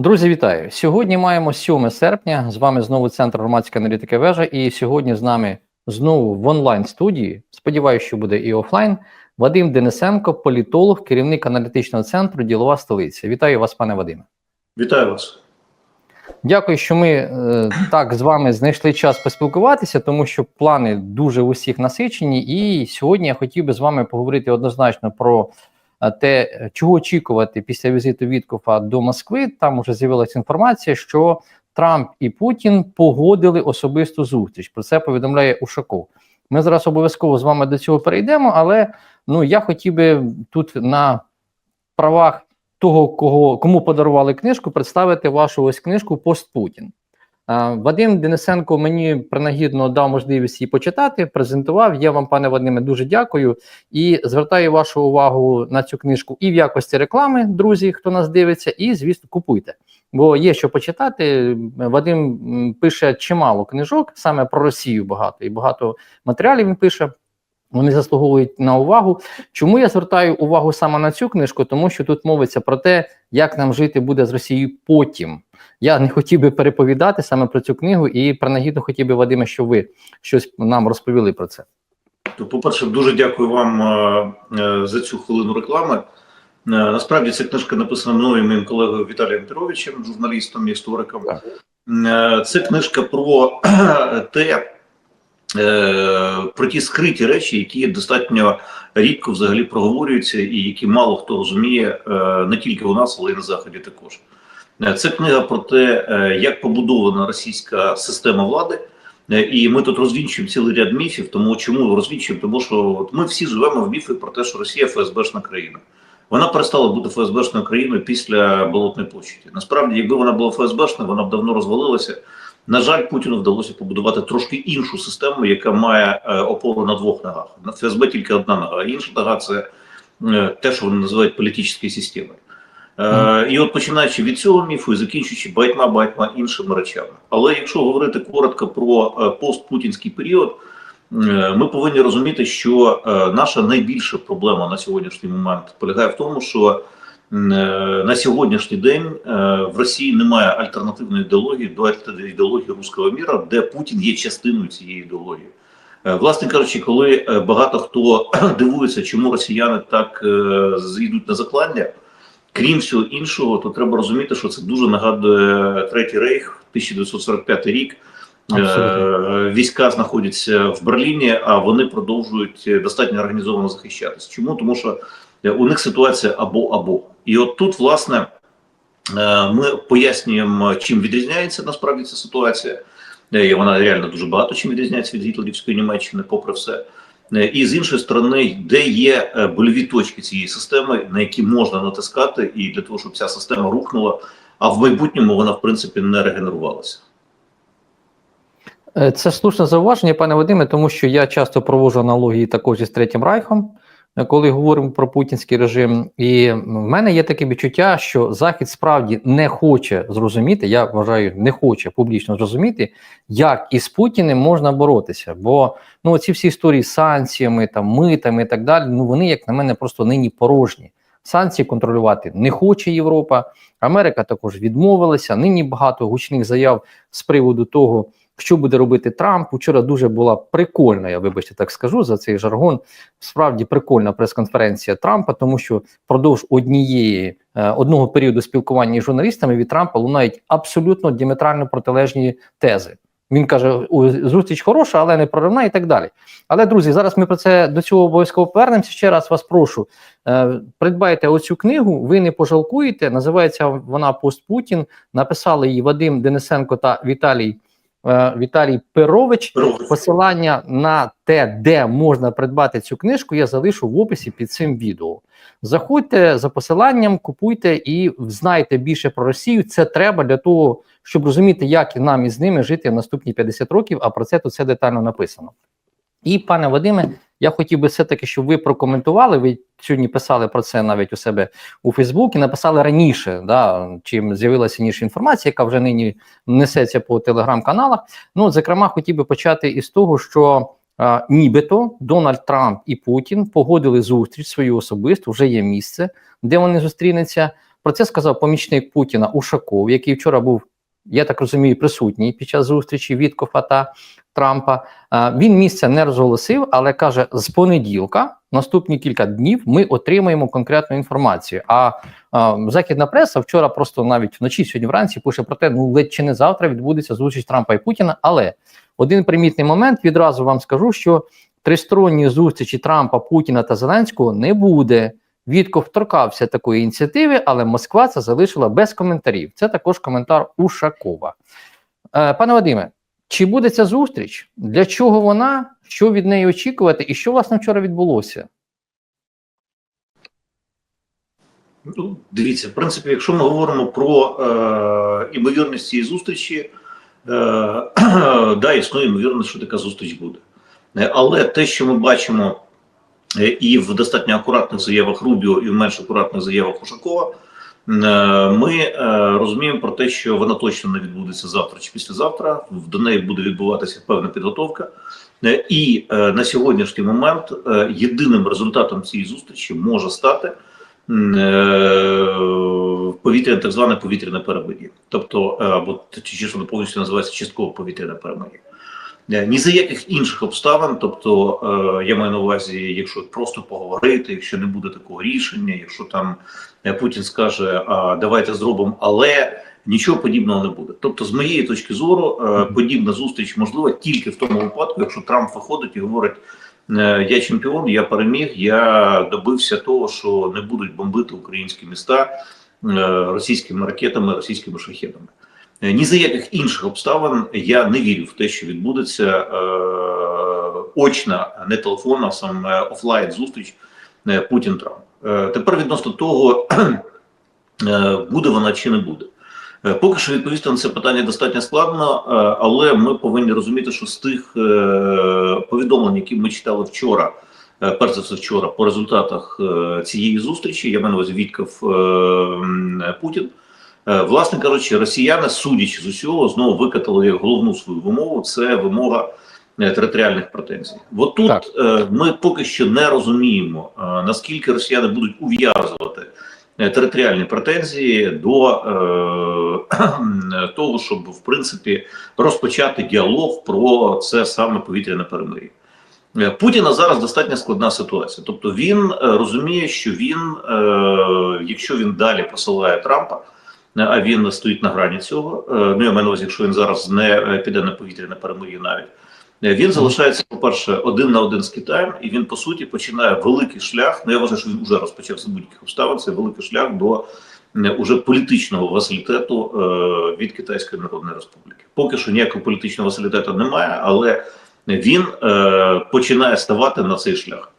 Друзі, вітаю! Сьогодні маємо 7 серпня. З вами знову Центр громадської аналітики вежа. І сьогодні з нами знову в онлайн студії. Сподіваюся, що буде і офлайн. Вадим Денисенко, політолог, керівник аналітичного центру Ділова столиця. Вітаю вас, пане Вадиме. Вітаю вас. Дякую, що ми е, так з вами знайшли час поспілкуватися, тому що плани дуже у всіх насичені. І сьогодні я хотів би з вами поговорити однозначно про те, чого очікувати після візиту Віткофа до Москви. Там вже з'явилася інформація, що Трамп і Путін погодили особисту зустріч. Про це повідомляє Ушаков. Ми зараз обов'язково з вами до цього перейдемо, але ну я хотів би тут на правах того, кого кому подарували книжку, представити вашу ось книжку Пост Путін. Вадим Денисенко мені принагідно дав можливість її почитати, презентував. Я вам, пане Вадиме, дуже дякую і звертаю вашу увагу на цю книжку і в якості реклами, друзі, хто нас дивиться, і звісно, купуйте. Бо є що почитати. Вадим пише чимало книжок, саме про Росію багато і багато матеріалів він пише. Вони заслуговують на увагу. Чому я звертаю увагу саме на цю книжку? Тому що тут мовиться про те, як нам жити буде з Росією потім. Я не хотів би переповідати саме про цю книгу, і принагідно хотів би, Вадиме, що ви щось нам розповіли про це. То, по-перше, дуже дякую вам е, е, за цю хвилину реклами. Е, насправді ця книжка написана мною моїм колегою Віталієм Петровичем, журналістом і істориком. Е, це книжка про те. Е, про ті скриті речі, які достатньо рідко взагалі проговорюються, і які мало хто розуміє е, не тільки у нас, але й на заході. Також це книга про те, як побудована російська система влади. І ми тут розвінчуємо цілий ряд міфів. Тому чому розвінчуємо? Тому що от ми всі живемо в міфи про те, що Росія ФСБшна країна. Вона перестала бути ФСБшною країною після Болотної площаді. Насправді, якби вона була ФСБшною, вона б давно розвалилася. На жаль, Путіну вдалося побудувати трошки іншу систему, яка має е, опору на двох ногах. На ФСБ тільки одна нога, інша нога це е, те, що вони називають політичною системою. Mm. І от починаючи від цього міфу і закінчуючи багатьма багатьма іншими речами. Але якщо говорити коротко про постпутінський період, ми повинні розуміти, що наша найбільша проблема на сьогоднішній момент полягає в тому, що Е, на сьогоднішній день е, в Росії немає альтернативної ідеології до ідеології руського міра, де Путін є частиною цієї ідеології. Е, власне кажучи, коли багато хто дивується, чому росіяни так йдуть на закладня, крім всього іншого, то треба розуміти, що це дуже нагадує третій рейх, 1945 рік. Абсолютно. Війська знаходяться в Берліні, а вони продовжують достатньо організовано захищатися. Чому тому, що у них ситуація або або і от тут, власне, е, ми пояснюємо, чим відрізняється насправді ця ситуація. Е, і Вона реально дуже багато чим відрізняється від гітлерівської Німеччини, попри все. Е, і з іншої сторони, де є больові точки цієї системи, на які можна натискати, і для того, щоб ця система рухнула, а в майбутньому вона в принципі не регенерувалася. Це слушне зауваження, пане Вадиме, тому що я часто проводжу аналогії також із Третім Райхом коли говоримо про путінський режим, і в мене є таке відчуття, що Захід справді не хоче зрозуміти. Я вважаю, не хоче публічно зрозуміти, як із Путіним можна боротися. Бо ну ці всі історії з санкціями, там митами і так далі. Ну вони, як на мене, просто нині порожні. Санкції контролювати не хоче Європа. Америка також відмовилася. Нині багато гучних заяв з приводу того. Що буде робити Трамп? Вчора дуже була прикольна, я вибачте, так скажу за цей жаргон. Справді прикольна прес-конференція Трампа, тому що впродовж однієї е, одного періоду спілкування з журналістами від Трампа лунають абсолютно діаметрально протилежні тези. Він каже: зустріч хороша, але не проривна, і так далі. Але друзі, зараз ми про це до цього обов'язково повернемося. Ще раз вас прошу. Е, придбайте оцю книгу, ви не пожалкуєте. Називається вона Пост Путін. Написали її Вадим Денисенко та Віталій. Е, Віталій Перович. Посилання на те, де можна придбати цю книжку, я залишу в описі під цим відео. Заходьте за посиланням, купуйте і знайте більше про Росію. Це треба для того, щоб розуміти, як нам із ними жити в наступні 50 років. А про це тут все детально написано. І, пане Вадиме, я хотів би все-таки, щоб ви прокоментували. Ви сьогодні писали про це навіть у себе у Фейсбуці, написали раніше, да, чим з'явилася ніж інформація, яка вже нині несеться по телеграм-каналах. Ну, зокрема, хотів би почати із того, що а, нібито Дональд Трамп і Путін погодили зустріч свою особисту, вже є місце, де вони зустрінуться. Про це сказав помічник Путіна Ушаков, який вчора був, я так розумію, присутній під час зустрічі Віткофа та Трампа. Е, Він місця не розголосив, але каже: з понеділка, наступні кілька днів, ми отримаємо конкретну інформацію. А е, західна преса вчора просто навіть вночі, сьогодні вранці, пише про те, ну ледь чи не завтра відбудеться зустріч Трампа і Путіна. Але один примітний момент відразу вам скажу, що тристоронньої зустрічі Трампа, Путіна та Зеленського не буде. Вітков торкався такої ініціативи, але Москва це залишила без коментарів. Це також коментар Ушакова. Е, пане Вадиме, чи буде ця зустріч? Для чого вона? Що від неї очікувати, і що власне вчора відбулося? Ну, дивіться, в принципі, якщо ми говоримо про е, імовірність цієї зустрічі, е, да, існує ймовірність, що така зустріч буде. Е, Але те, що ми бачимо і в достатньо акуратних заявах Рубіо, і в менш акуратних заявах Ушакова, е, ми е, розуміємо про те, що вона точно не відбудеться завтра чи післязавтра. До неї буде відбуватися певна підготовка. Е, І е, на сьогоднішній момент е, єдиним результатом цієї зустрічі може стати е, повітряне, так зване повітряне перемир'я. Тобто, е, або чи чесно повністю називається частково повітряне перемир'я. Е, Ні за яких інших обставин, тобто е, я маю на увазі, якщо просто поговорити, якщо не буде такого рішення, якщо там е, Путін скаже, а давайте зробимо, але нічого подібного не буде. Тобто, з моєї точки зору, подібна зустріч можлива тільки в тому випадку, якщо Трамп виходить і говорить. Я чемпіон, я переміг. Я добився того, що не будуть бомбити українські міста російськими ракетами, російськими шахедами. Е, Ні за яких інших обставин я не вірю в те, що відбудеться е, очна, не телефонна, а саме офлайн зустріч е, Путін-Трамп. Е, Тепер відносно того, е, буде вона чи не буде. Е, Поки що відповісти на це питання достатньо складно, е, але ми повинні розуміти, що з тих е, повідомлень, які ми читали вчора, е, перш за все вчора, по результатах е, цієї зустрічі, я на увазі Вітков е, Путін. Е, Власне кажучи, росіяни, судячи з усього, знову викатали як головну свою вимогу. Це вимога е, територіальних претензій. От тут Так. е, ми поки що не розуміємо, наскільки росіяни будуть ув'язувати територіальні претензії до е, того, щоб в принципі розпочати діалог про це саме повітряне перемир'я. Путіна зараз достатньо складна ситуація. Тобто він розуміє, що він, е, якщо він далі посилає Трампа, е, а він стоїть на грані цього. е, Ну я маю на увазі, якщо він зараз не е, піде на повітряне перемир'я навіть. е, Він залишається, по-перше, один на один з Китаєм, і він по суті починає великий шлях. Ну я вважаю, що він вже розпочав за будь-яких обставин. Це великий шлях до е, уже політичного василітету е, від Китайської Народної Республіки. Поки що ніякого політичного василітету немає, але він е, починає ставати на цей шлях.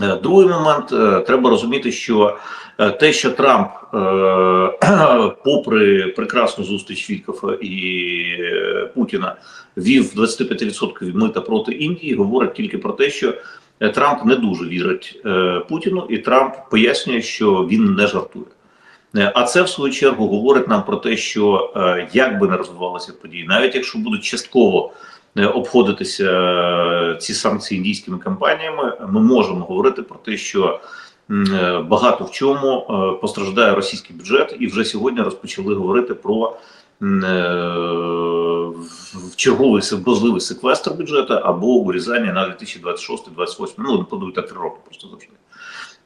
Е, Другий момент е, треба розуміти, що е, те, що Трамп, попри прекрасну зустріч Віткофа і Путіна, вів 25% мита проти Індії, говорить тільки про те, що Трамп не дуже вірить Путіну, і Трамп пояснює, що він не жартує. А це в свою чергу говорить нам про те, що як би не розвивалися події, навіть якщо будуть частково обходитися е, ці санкції індійськими компаніями, ми можемо говорити про те, що е, багато в чому е, постраждає російський бюджет, і вже сьогодні розпочали говорити про е, черговий можливий секвестр бюджету або урізання на 2026-2028, ну подуйте три роки просто завжди.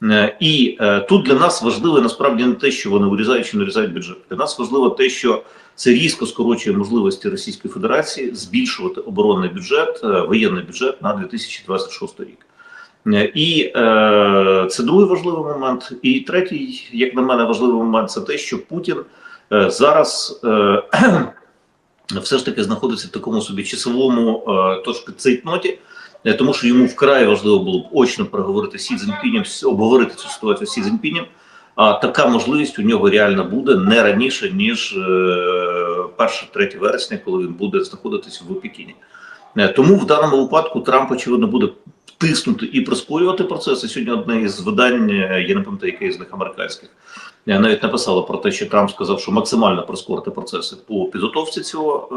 Е, І е, тут для нас важливо насправді не те, що вони урізають чи не урізають бюджет. Для нас важливо те, що це різко скорочує можливості Російської Федерації збільшувати оборонний бюджет, е, воєнний бюджет на 2026 рік. Е, І е, це другий важливий момент. І третій, як на мене, важливий момент це те, що Путін е, зараз е, все ж таки знаходиться в такому собі часовому е, трошки цейтноті, е, тому що йому вкрай важливо було б очно переговорити з Сі Цзіньпінем, обговорити цю ситуацію з Сі Цзіньпінем. А така можливість у нього реально буде не раніше ніж е, 1-3 вересня, коли він буде знаходитися в Пекіні. Е, Тому в даному випадку Трамп очевидно буде тиснути і прискорювати процеси. Сьогодні одне із видань, е, я не пам'ятаю, яке з них американських, е, навіть написало про те, що Трамп сказав, що максимально прискорити процеси по підготовці цього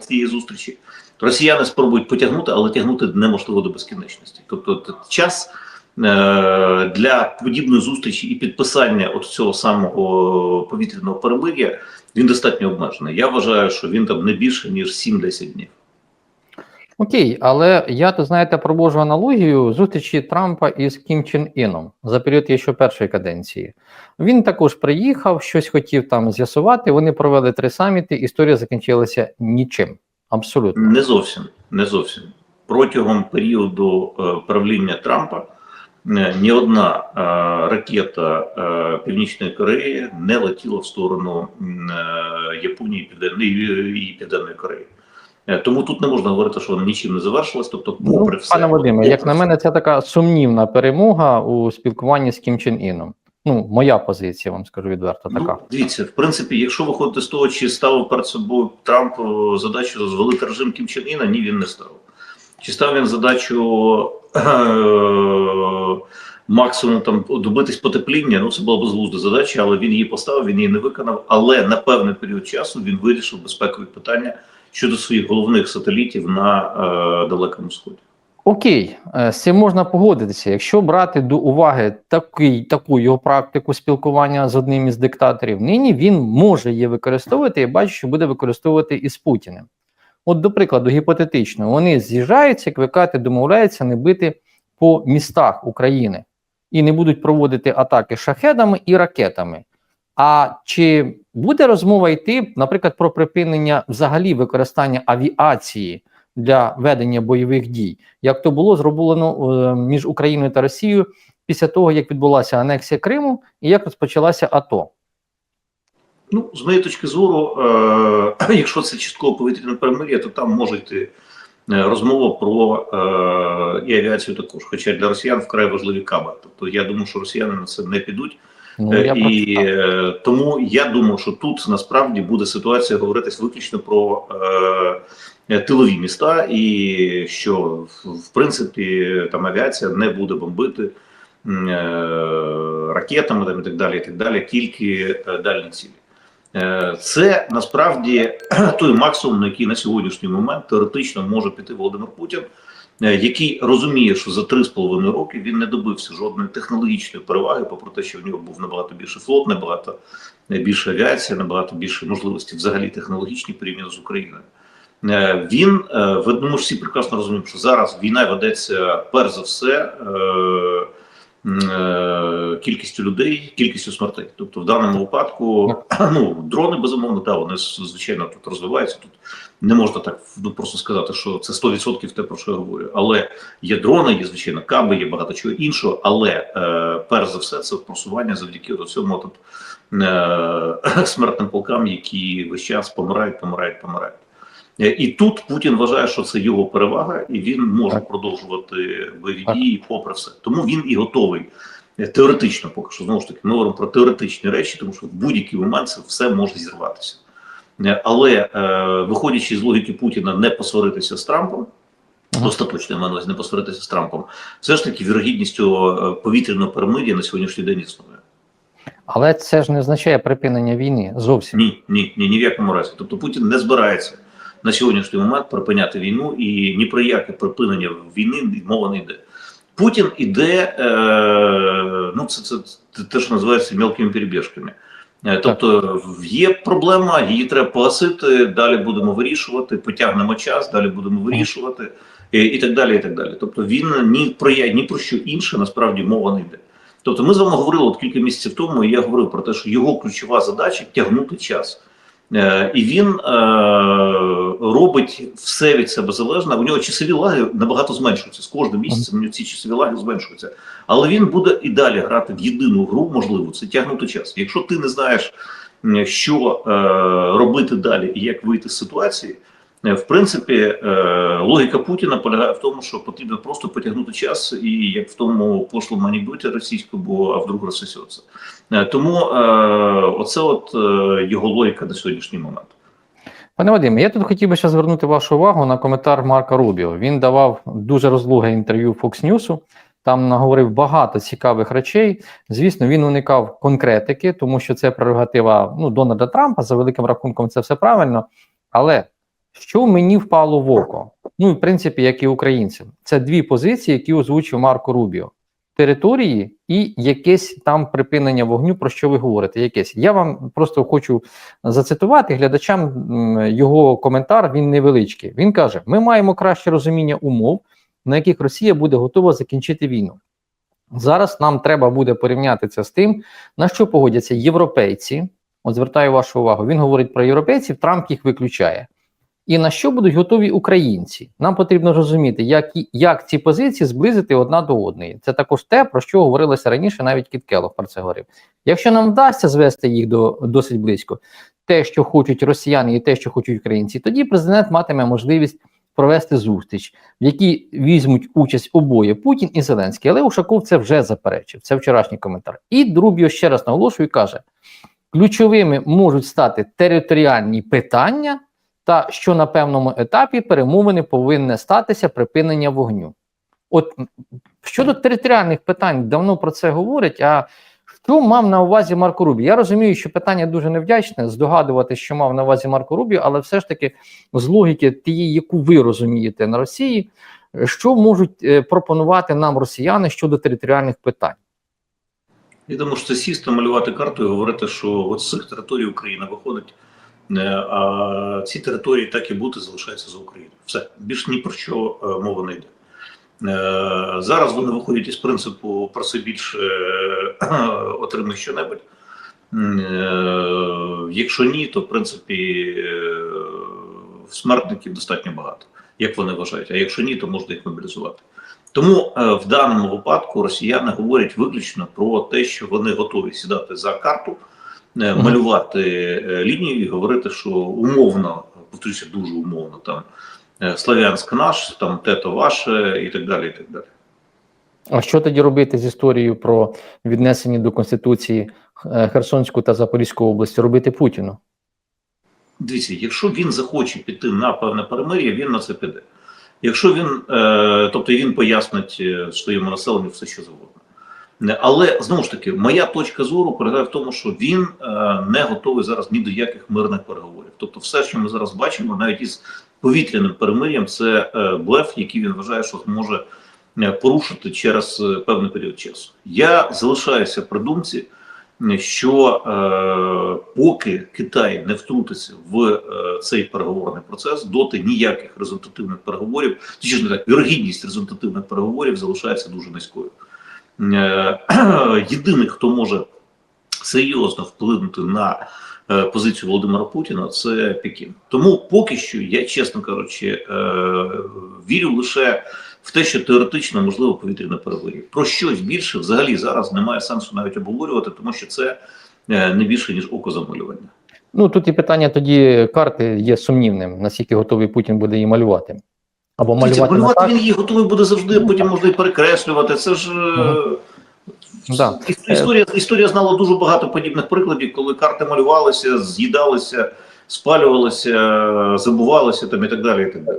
е, цієї зустрічі. Росіяни спробують потягнути, але тягнути неможливо до безкінечності. Тобто час для подібної зустрічі і підписання от цього самого повітряного перемир'я він достатньо обмежений. Я вважаю, що він там не більше ніж 7-10 днів. Окей, але я то знаєте проводжу аналогію зустрічі Трампа із Кім Чен Іном за період ще першої каденції. Він також приїхав, щось хотів там з'ясувати. Вони провели три саміти. Історія закінчилася нічим. Абсолютно Не зовсім, не зовсім. Протягом періоду е, правління Трампа е, ні одна е, ракета е, Північної Кореї не летіла в сторону е, Японії і Південної, Кореї. Е, Тому тут не можна говорити, що воно нічим не завершилось. Тобто, ну, попри все, пане Вадиме, попри як на мене, це така сумнівна перемога у спілкуванні з Кім Чен Іном. Ну, моя позиція, вам скажу відверто, така. Ну, дивіться, в принципі, якщо виходити з того, чи ставив перед собою Трамп е, задачу звалити режим Кім Чен Іна, ні, він не ставив. Чи став він задачу е, максимум там добитись потепління? Ну це була безглузда задача, але він її поставив, він її не виконав. Але на певний період часу він вирішив безпекові питання щодо своїх головних сателітів на е, далекому сході. Окей, е, з цим можна погодитися. Якщо брати до уваги такий, таку його практику спілкування з одним із диктаторів, нині він може її використовувати і бачу, що буде використовувати і з Путіним. От, до прикладу, гіпотетично, вони з'їжджаються, як ви кажете, домовляються не бити по містах України і не будуть проводити атаки шахедами і ракетами. А чи буде розмова йти, наприклад, про припинення взагалі використання авіації для ведення бойових дій, як то було зроблено е, між Україною та Росією після того, як відбулася анексія Криму і як розпочалася АТО? Ну, з моєї точки зору, е, якщо це частково повітряне перемир'я, то там може йти е, розмова про е, і авіацію також. Хоча для росіян вкрай важливі каби. Тобто я думаю, що росіяни на це не підуть. Ну, Е, я і е, тому я думаю, що тут насправді буде ситуація говоритись виключно про е, тилові міста, і що в, в принципі там авіація не буде бомбити е, ракетами там, і так далі, і так далі, тільки дальні цілі. Е, Це насправді той максимум, на який на сьогоднішній момент теоретично може піти Володимир Путін, е, який розуміє, що за три з половиною роки він не добився жодної технологічної переваги, попри те, що в нього був набагато більше флот, набагато більше авіація, набагато більше можливостей взагалі технологічні порівняно з Україною. Е, Він е, ви ну, ж всі прекрасно розуміємо, що зараз війна ведеться перш за все. Е, Кількістю людей, кількістю смертей. Тобто, в даному випадку, ну дрони безумовно, да, вони звичайно тут розвиваються. Тут не можна так ну, просто сказати, що це 100% те, про що я говорю. Але є дрони, є звичайно каби, є багато чого іншого. Але е, перш за все, це просування завдяки цьому тут е, смертним полкам, які весь час помирають, помирають, помирають. Е, І тут Путін вважає, що це його перевага, і він може Так. продовжувати бойові дії попри все. Тому він і готовий е, теоретично, поки що знову ж таки ми говоримо про теоретичні речі, тому що в будь-який момент це все може зірватися. Е, Але е, виходячи з логіки Путіна, не посваритися з Трампом. Остаточно я маю не посваритися з Трампом. Все ж таки вірогідністю е, повітряного перемир'я на сьогоднішній день існує. Але це ж не означає припинення війни зовсім. Ні, ні, ні, ні в якому разі. Тобто Путін не збирається на сьогоднішній момент припиняти війну і ні про яке припинення війни мова не йде. Путін іде, е, ну це, це, це те, що називається мелкими перебіжками. Е, Тобто є проблема, її треба погасити, далі будемо вирішувати, потягнемо час, далі будемо вирішувати і, і так далі. і так далі. Тобто він ні про я, ні про що інше насправді мова не йде. Тобто, ми з вами говорили от кілька місяців тому, і я говорив про те, що його ключова задача тягнути час. Е, і він е, робить все від себе залежне. У нього часові лаги набагато зменшуються. З кожним місяцем у нього ці часові лаги зменшуються. Але він буде і далі грати в єдину гру, можливо, це тягнути час. Якщо ти не знаєш, що е, робити далі і як вийти з ситуації, в принципі, е, логіка Путіна полягає в тому, що потрібно просто потягнути час, і як в тому пошлому анекдоті російському, бо а вдруг розсосеться. Е, Тому е, оце от е, його логіка на сьогоднішній момент. Пане Вадиме, я тут хотів би ще звернути вашу увагу на коментар Марка Рубіо. Він давав дуже розлуге інтерв'ю Fox News, там наговорив багато цікавих речей. Звісно, він уникав конкретики, тому що це прерогатива ну, Дональда Трампа. За великим рахунком, це все правильно. Але що мені впало в око? Ну, в принципі, як і українцям, це дві позиції, які озвучив Марко Рубіо. території і якесь там припинення вогню, про що ви говорите. Якесь я вам просто хочу зацитувати глядачам його коментар. Він невеличкий. Він каже: Ми маємо краще розуміння умов, на яких Росія буде готова закінчити війну. Зараз нам треба буде порівняти це з тим, на що погодяться європейці. От звертаю вашу увагу. Він говорить про європейців, Трамп їх виключає. І на що будуть готові українці? Нам потрібно розуміти, як, як ці позиції зблизити одна до одної. Це також те, про що говорилося раніше, навіть Кіт Келлог про це говорив. Якщо нам вдасться звести їх до досить близько, те, що хочуть росіяни, і те, що хочуть українці, тоді президент матиме можливість провести зустріч, в якій візьмуть участь обоє Путін і Зеленський. Але Ушаков це вже заперечив. Це вчорашній коментар. І Друбіо ще раз наголошую і каже: ключовими можуть стати територіальні питання, та що на певному етапі перемовини повинне статися припинення вогню. От щодо територіальних питань, давно про це говорять. А що мав на увазі Марко Рубі? Я розумію, що питання дуже невдячне здогадувати, що мав на увазі Марко Рубі, але все ж таки з логіки тієї, яку ви розумієте на Росії, що можуть е, пропонувати нам росіяни щодо територіальних питань? Я думаю, що сісти, малювати карту і говорити, що от з цих територій Україна виходить, а ці території так і бути залишаються за Україною. Все більш ні про що е, мова не йде. Е, Зараз вони виходять із принципу проси більше е, отримай щонебудь. Е, Якщо ні, то в принципі е, смертників достатньо багато, як вони вважають. А якщо ні, то можна їх мобілізувати. Тому е, в даному випадку росіяни говорять виключно про те, що вони готові сідати за карту, е. Малювати е, лінію і говорити, що умовно, повторюся, дуже умовно там е, Слов'янськ наш, там тето ваше і так далі. І так далі. А що тоді робити з історією про віднесення до Конституції е, Херсонську та Запорізьку області? Робити Путіну? Дивіться, якщо він захоче піти на певне перемир'я, він на це піде. Якщо він, е, тобто він пояснить е, своєму населенню все, що завгодно. Але знову ж таки, моя точка зору полягає в тому, що він е, не готовий зараз ні до яких мирних переговорів. Тобто, все, що ми зараз бачимо, навіть із повітряним перемир'ям, це е, блеф, який він вважає, що зможе е, порушити через певний період часу. Я залишаюся при думці, що поки Китай не втрутиться в цей переговорний процес, доти ніяких результативних переговорів, чи ж не так, вірогідність результативних переговорів залишається дуже низькою. Е, єдиний, хто може серйозно вплинути на е, позицію Володимира Путіна, це Пекін. Тому поки що я, чесно кажучи, е, вірю лише в те, що теоретично можливо повітряне переговорів. Про щось більше взагалі зараз немає сенсу навіть обговорювати, тому що це не більше ніж око замалювання. Ну тут і питання тоді карти є сумнівним, наскільки готовий Путін буде її малювати. Або Малювати, малювати, малювати карті. він її готовий буде завжди, а потім можна і перекреслювати. Це ж Мгм. Да. історія, історія знала дуже багато подібних прикладів, коли карти малювалися, з'їдалися, спалювалися, забувалися там і так далі. І так далі.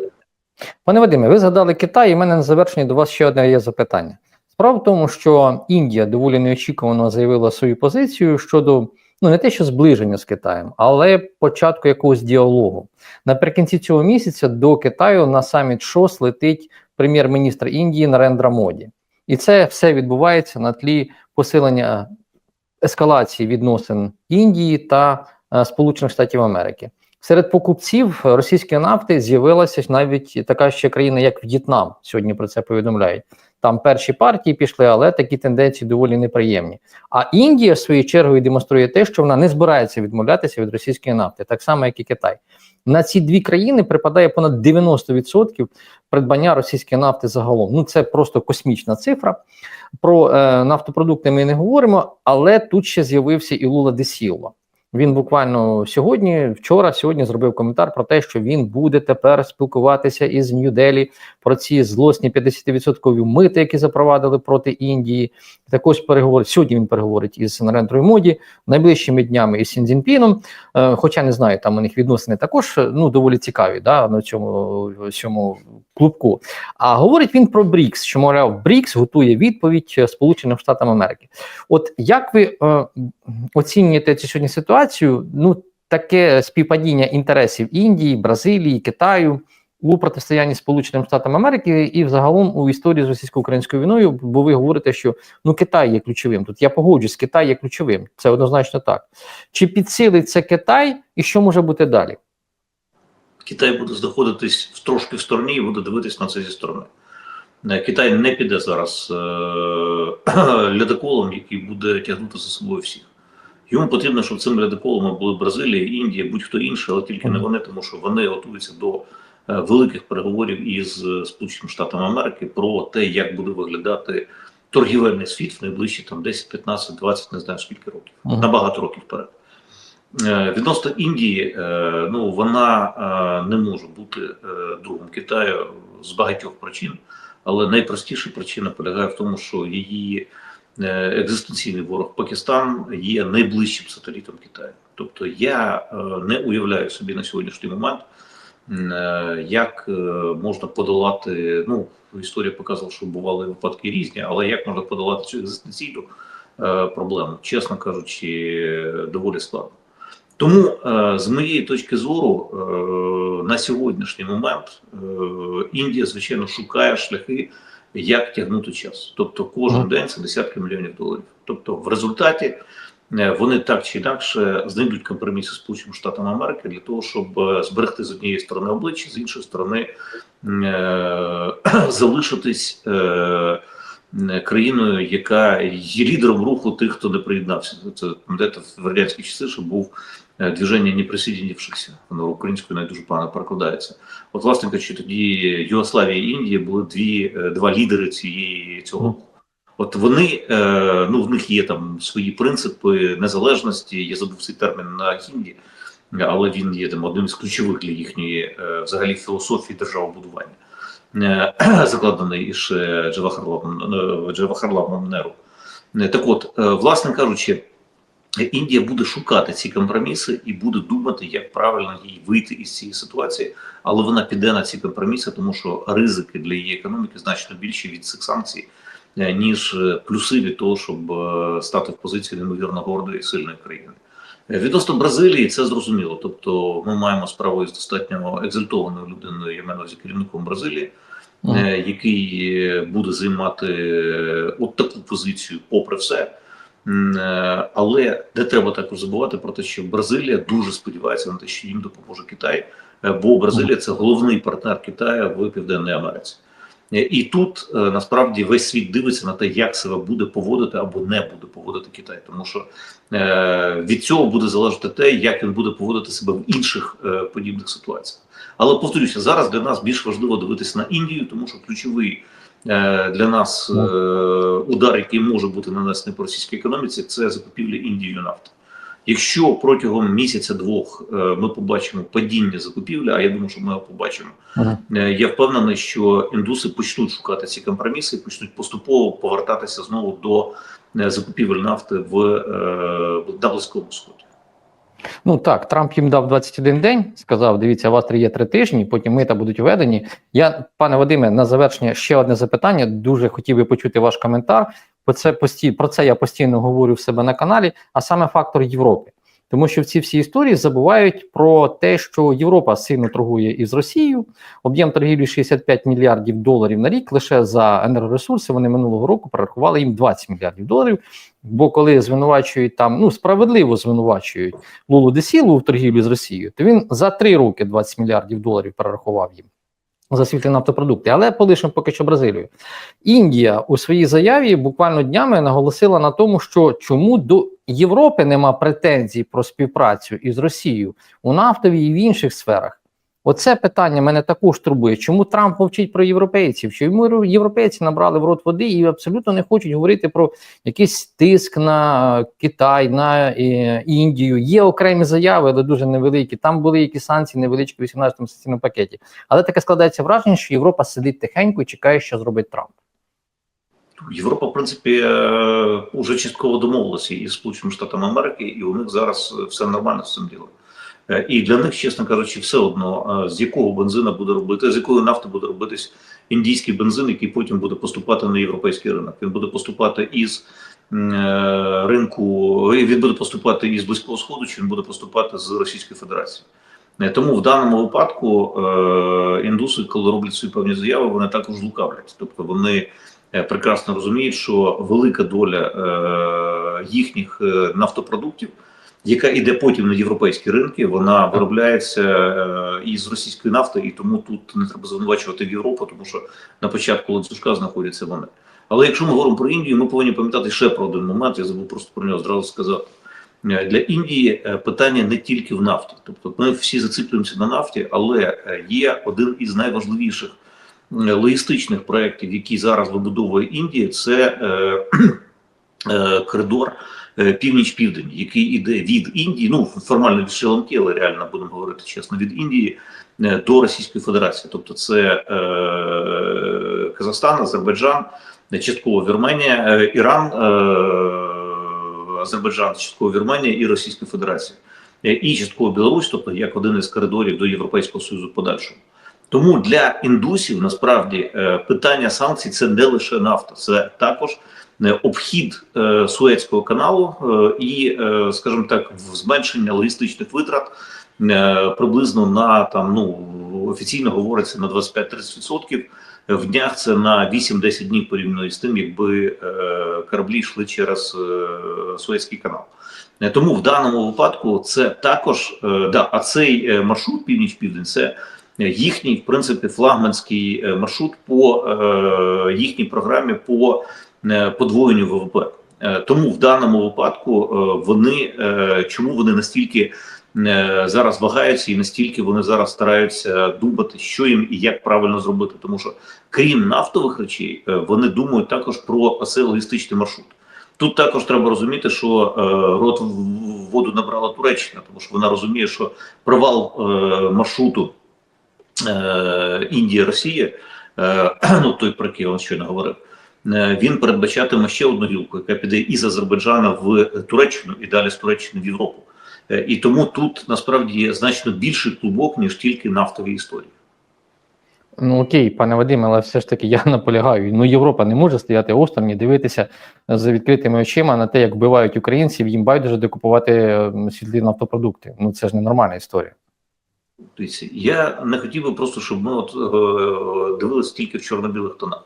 Пане Вадиме, ви згадали Китай, і в мене на завершення до вас ще одне є запитання. Справа в тому, що Індія доволі неочікувано заявила свою позицію щодо ну не те, що зближення з Китаєм, але початку якогось діалогу. Наприкінці цього місяця до Китаю на саміт ШОС летить прем'єр-міністр Індії Нарендра Моді. І це все відбувається на тлі посилення ескалації відносин Індії та е, Сполучених Штатів Америки. Серед покупців російської нафти з'явилася навіть така ще країна, як В'єтнам. Сьогодні про це повідомляють. Там перші партії пішли, але такі тенденції доволі неприємні. А Індія, в своєю чергою, демонструє те, що вона не збирається відмовлятися від російської нафти, так само як і Китай. На ці дві країни припадає понад 90% придбання російської нафти загалом. Ну це просто космічна цифра. Про е, нафтопродукти ми не говоримо, але тут ще з'явився і Лула Десілва. Він буквально сьогодні, вчора, сьогодні зробив коментар про те, що він буде тепер спілкуватися із Нью-Делі про ці злосні 50% мити, які запровадили проти Індії. Також переговорить сьогодні. Він переговорить із Нарендрою Моді найближчими днями із Сінзінпіном. Е, хоча не знаю, там у них відносини також ну доволі цікаві. Да, на цьому цьому клубку. А говорить він про БРІКС, що мовляв, БРІКС готує відповідь е, Сполученим Штатам Америки. От як ви е, оцінюєте цю сьогодні ситуацію? Ну таке співпадіння інтересів Індії, Бразилії, Китаю у протистоянні Сполученим Штатам Америки і взагалом у історії з російсько-українською війною, бо ви говорите, що ну Китай є ключовим. Тут я погоджуюсь, Китай є ключовим. Це однозначно так. Чи підсилить це Китай, і що може бути далі? Китай буде знаходитись в трошки в стороні і буде дивитись на це зі сторони. Е, Китай не піде зараз е- ледоколом, який буде тягнути за собою всіх. Йому потрібно, щоб цим ледоколом були Бразилія, Індія, будь-хто інший, але тільки не вони, тому що вони готуються до е, великих переговорів із е, Сполученими Штатами Америки про те, як буде виглядати торгівельний світ в найближчі там 10, 15, 20, не знаю скільки років, на багато років вперед. Е, Відносно Індії, е, ну вона е, не може бути другом Китаю з багатьох причин, але найпростіша причина полягає в тому, що її екзистенційний ворог Пакистан є найближчим сателітом Китаю. Тобто я не уявляю собі на сьогоднішній момент, як можна подолати. Ну, історія показувала, що бували випадки різні, але як можна подолати цю екзистенційну проблему, чесно кажучи, доволі складно. Тому е, з моєї точки зору е, на сьогоднішній момент е, Індія, звичайно, шукає шляхи, як тягнути час. Тобто кожен день це десятки мільйонів доларів. Тобто, в результаті вони так чи інакше знайдуть компроміси з Сполученими Штатами Америки для того, щоб зберегти з однієї сторони обличчя, з іншої сторони залишитись. Країною, яка є лідером руху тих, хто не приєднався. Це пам'ятаєте, в радянські часи, що був е, движення неприсоединившихся. Воно українською не дуже погано перекладається. От, власне кажучи, тоді Югославія і Індія були дві, е, два лідери цієї цього. От вони, е, ну в них є там свої принципи незалежності. Я забув цей термін на хінді, але він є там одним з ключових для їхньої е, взагалі філософії державобудування, е, закладений ще Джавахарлавом е, Неру. Так от, власне кажучи, Індія буде шукати ці компроміси і буде думати, як правильно їй вийти із цієї ситуації, але вона піде на ці компроміси, тому що ризики для її економіки значно більші від цих санкцій, е, ніж плюси від того, щоб е, стати в позиції неймовірно гордої і сильної країни. Е, Відносно Бразилії, це зрозуміло. Тобто, ми маємо справу із достатньо екзальтованою людиною, я маю увазі керівником Бразилії, е, який буде займати от таку позицію, попри все. Е, Але не треба також забувати про те, що Бразилія дуже сподівається на те, що їм допоможе Китай, е, бо Бразилія це головний партнер Китаю в Південній Америці. Е, І тут насправді весь світ дивиться на те, як себе буде поводити або не буде поводити Китай, тому що від цього буде залежати те, як він буде поводити себе в інших подібних ситуаціях. Але повторюся, зараз для нас більш важливо дивитися на Індію, тому що ключовий для нас е, удар, який може бути нанесений по російській економіці, це закупівля Індією нафти. Якщо протягом місяця-двох е, ми побачимо падіння закупівлі, а я думаю, що ми його побачимо. Е, Я впевнений, що індуси почнуть шукати ці компроміси, почнуть поступово повертатися знову до е, закупівель нафти в е, на близькому сході. Ну так, Трамп їм дав 21 день, сказав: дивіться, у вас є три тижні, потім мита будуть введені. Я, пане Вадиме, на завершення ще одне запитання. Дуже хотів би почути ваш коментар. Про це пості... про це я постійно говорю в себе на каналі, а саме фактор Європи. Тому що в ці всі історії забувають про те, що Європа сильно торгує із Росією. Об'єм торгівлі 65 мільярдів доларів на рік. Лише за енергоресурси вони минулого року перерахували їм 20 мільярдів доларів. Бо коли звинувачують там, ну справедливо звинувачують Лулу Десілу в торгівлі з Росією, то він за три роки 20 мільярдів доларів перерахував їм за світлі нафтопродукти. Але полишимо поки що Бразилію. Індія у своїй заяві буквально днями наголосила на тому, що чому до Європи нема претензій про співпрацю із Росією у нафтовій і в інших сферах. Оце питання мене також турбує. Чому Трамп мовчить про європейців? Чому європейці набрали в рот води і абсолютно не хочуть говорити про якийсь тиск на Китай, на е, Індію? Є окремі заяви, але дуже невеликі. Там були якісь санкції невеличкі в 18-му санкційному пакеті. Але таке складається враження, що Європа сидить тихенько і чекає, що зробить Трамп. Європа, в принципі, е, уже частково домовилася із Сполученими Штатами Америки, і у них зараз е, все нормально з цим ділом. Е, І для них, чесно кажучи, все одно з якого бензина буде робити, з якої нафти буде робитись індійський бензин, який потім буде поступати на європейський ринок. Він буде поступати із е, ринку, він буде поступати із близького сходу, чи він буде поступати з Російської Федерації. Е, Тому в даному випадку індуси, коли роблять свої певні заяви, вони також лукавлять. Тобто вони прекрасно розуміють, що велика доля їхніх нафтопродуктів, яка йде потім на європейські ринки, вона виробляється е, із російської нафти, і тому тут не треба звинувачувати в Європу, тому що на початку ланцюжка знаходяться вони. Але якщо ми говоримо про Індію, ми повинні пам'ятати ще про один момент. Я забув просто про нього зразу сказати. Е, Для Індії е, питання не тільки в нафті, тобто ми всі зациклюємося на нафті, але є один із найважливіших логістичних проєктів, які зараз вибудовує Індія, це е, е, коридор північ-південь, який іде від Індії, ну формально від Шри-Ланки, але реально будемо говорити чесно, від Індії е, до Російської Федерації. Тобто це е, Казахстан, Азербайджан, е, частково Вірменія, е, Іран. Е, Азербайджан, частково Вірменія і Російська Федерація, Е, і частково Білорусь, тобто як один із коридорів до Європейського Союзу подальшому. Тому для індусів насправді е, питання санкцій це не лише нафта, це також е, обхід е, Суецького каналу е, і, е, скажімо так, зменшення логістичних витрат е, приблизно на там ну офіційно говориться на 25-30%. В днях це на 8-10 днів порівняно з тим, якби е, кораблі йшли через е, Суецький канал. Е, Тому в даному випадку це також е, да, а цей е, маршрут північ-південь це е, їхній, в принципі, флагманський е, маршрут по е, їхній програмі по е, подвоєнню ВВП. Е, Тому в даному випадку е, вони е, чому вони настільки е, зараз вагаються і настільки вони зараз стараються думати, що їм і як правильно зробити, тому що крім нафтових речей, е, вони думають також про цей логістичний маршрут. Тут також треба розуміти, що е, рот воду набрала Туреччина, тому що вона розуміє, що провал е, маршруту е, Індія-Росія, е, ну той про який я щойно говорив, е, він передбачатиме ще одну гілку, яка піде із Азербайджана в Туреччину і далі з Туреччини в Європу. Е, і тому тут насправді є значно більший клубок, ніж тільки нафтові історії. Ну окей, пане Вадиме, але все ж таки я наполягаю. Ну Європа не може стояти осторонь і дивитися за відкритими очима на те, як вбивають українців, їм байдуже докупувати е, світлі нафтопродукти. Ну це ж не нормальна історія. Я не хотів би просто, щоб ми от е, дивилися тільки в чорно-білих тонах.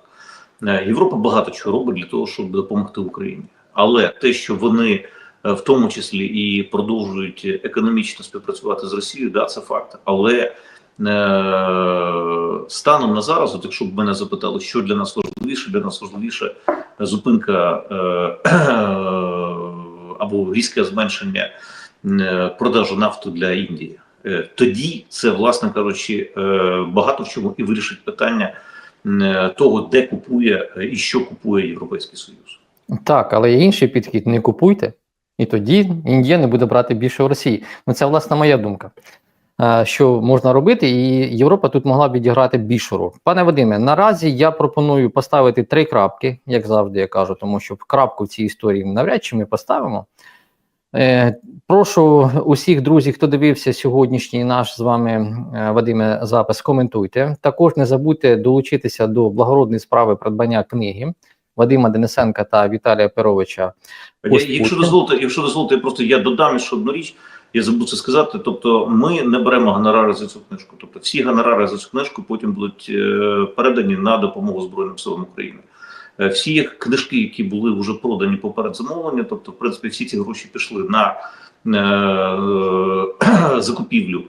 Е, Європа багато чого робить для того, щоб допомогти Україні. Але те, що вони е, в тому числі і продовжують економічно співпрацювати з Росією, да, це факт. Але е, станом на зараз, от якщо б мене запитали, що для нас важливіше, для нас важливіше зупинка або різке зменшення продажу нафту для Індії. Тоді це, власне кажучи, багато в чому і вирішить питання того, де купує е, і що купує Європейський Союз. Так, але є інший підхід: не купуйте, і тоді Індія не буде брати більше у Росії. Ну це власне моя думка. Е, Що можна робити, і Європа тут могла б відіграти більшу роль. Пане Вадиме, наразі я пропоную поставити три крапки, як завжди я кажу, тому що крапку в цій історії навряд чи ми поставимо. Е, прошу усіх друзів, хто дивився сьогоднішній наш з вами е, Вадиме запис, коментуйте. Також не забудьте долучитися до благородної справи придбання книги Вадима Денисенка та Віталія Перовича. Я, якщо дозволите, якщо дозволите, просто я додам ще одну річ. Я забув це сказати. Тобто, ми не беремо гонорари за цю книжку. Тобто, всі гонорари за цю книжку потім будуть е, передані на допомогу Збройним силам України. Е, Всі книжки, які були вже продані поперед замовлення, тобто, в принципі, всі ці гроші пішли на е, закупівлю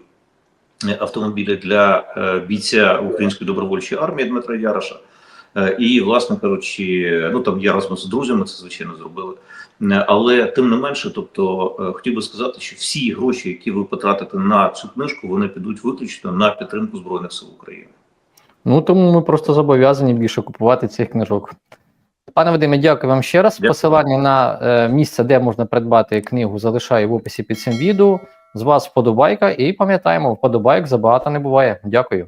автомобіля для е, бійця української добровольчої армії Дмитра Яроша. Е, І, власне кажучи, ну там я разом з друзями це звичайно зробили. Е, Але тим не менше, тобто е, хотів би сказати, що всі гроші, які ви потратите на цю книжку, вони підуть виключно на підтримку збройних сил України. Ну тому ми просто зобов'язані більше купувати цих книжок. Пане Вадиме, дякую вам ще раз. Дякую. Посилання на е, місце, де можна придбати книгу, залишаю в описі під цим відео. З вас вподобайка, і пам'ятаємо, вподобайок забагато не буває. Дякую.